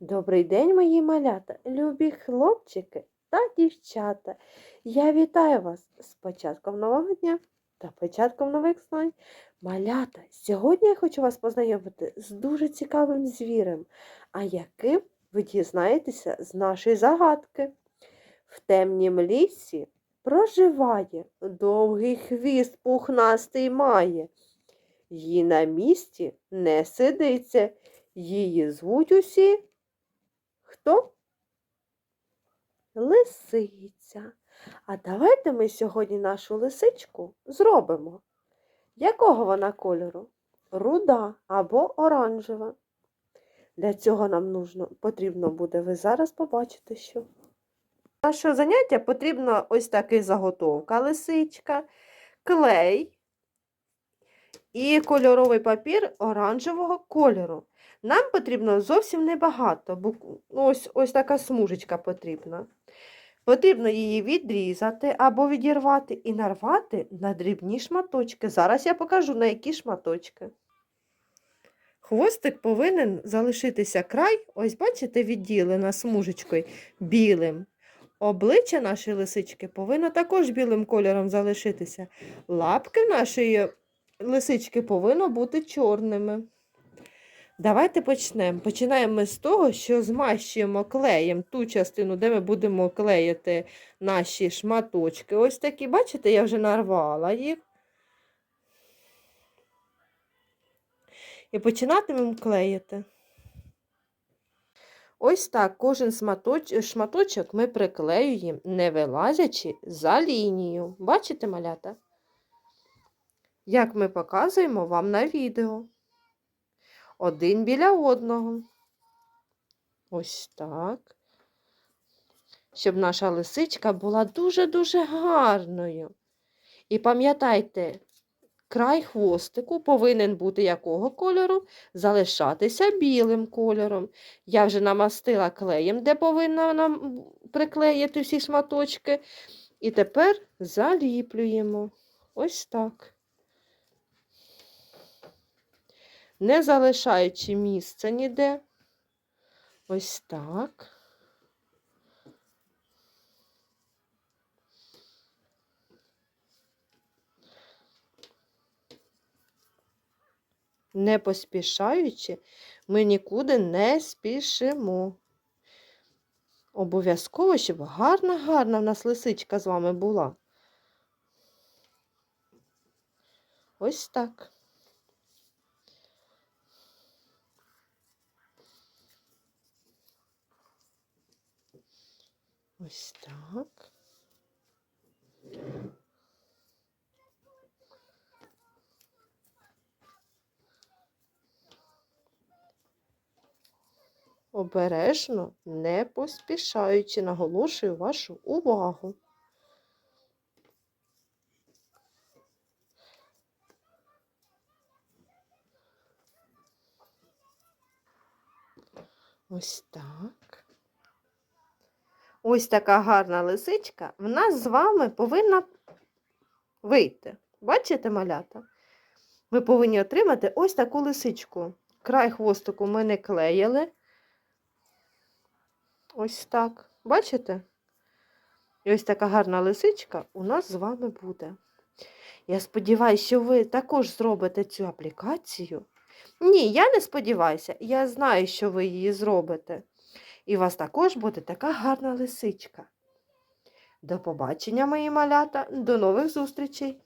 Добрий день, мої малята, любі хлопчики та дівчата. Я вітаю вас з початком нового дня та початком нових знань. Малята, сьогодні я хочу вас познайомити з дуже цікавим звірем, а яким ви дізнаєтеся з нашої загадки. В темнім лісі проживає, довгий хвіст пухнастий має. Їй на місці не сидиться, її звуть усі. Хто? Лисиця. А давайте ми сьогодні нашу лисичку зробимо. Якого вона кольору? Руда або оранжева. Для цього нам нужно, потрібно буде, ви зараз побачите, що. Наше заняття потрібна ось така заготовка лисичка, клей і кольоровий папір оранжевого кольору. Нам потрібно зовсім небагато, ну, ось, ось така смужечка потрібна. Потрібно її відрізати або відірвати і нарвати на дрібні шматочки. Зараз я покажу, на які шматочки. Хвостик повинен залишитися край, ось бачите, відділена смужечкою білим. Обличчя нашої лисички повинно також білим кольором залишитися. Лапки нашої лисички повинно бути чорними. Давайте почнемо. Починаємо з того, що змащуємо клеєм ту частину, де ми будемо клеїти наші шматочки. Ось такі, бачите, я вже нарвала їх. І починатимемо клеїти. Ось так кожен шматочок ми приклеюємо, не вилазячи за лінію. Бачите, малята? Як ми показуємо вам на відео один біля одного. Ось так. Щоб наша лисичка була дуже-дуже гарною. І пам'ятайте, край хвостику повинен бути якого кольору? Залишатися білим кольором. Я вже намастила клеєм, де повинна нам приклеїти всі шматочки. І тепер заліплюємо. Ось так. Не залишаючи місця ніде. Ось так. Не поспішаючи, ми нікуди не спішимо. Обов'язково, щоб гарна-гарна в нас лисичка з вами була. Ось так. Ось так. Обережно, не поспішаючи, наголошую вашу увагу. Ось так. Ось така гарна лисичка в нас з вами повинна вийти. Бачите, малята? Ви повинні отримати ось таку лисичку. Край хвостику ми не клеїли. Ось так. Бачите? І ось така гарна лисичка у нас з вами буде. Я сподіваюся, що ви також зробите цю аплікацію. Ні, я не сподіваюся, я знаю, що ви її зробите. І у вас також буде така гарна лисичка. До побачення, мої малята, до нових зустрічей!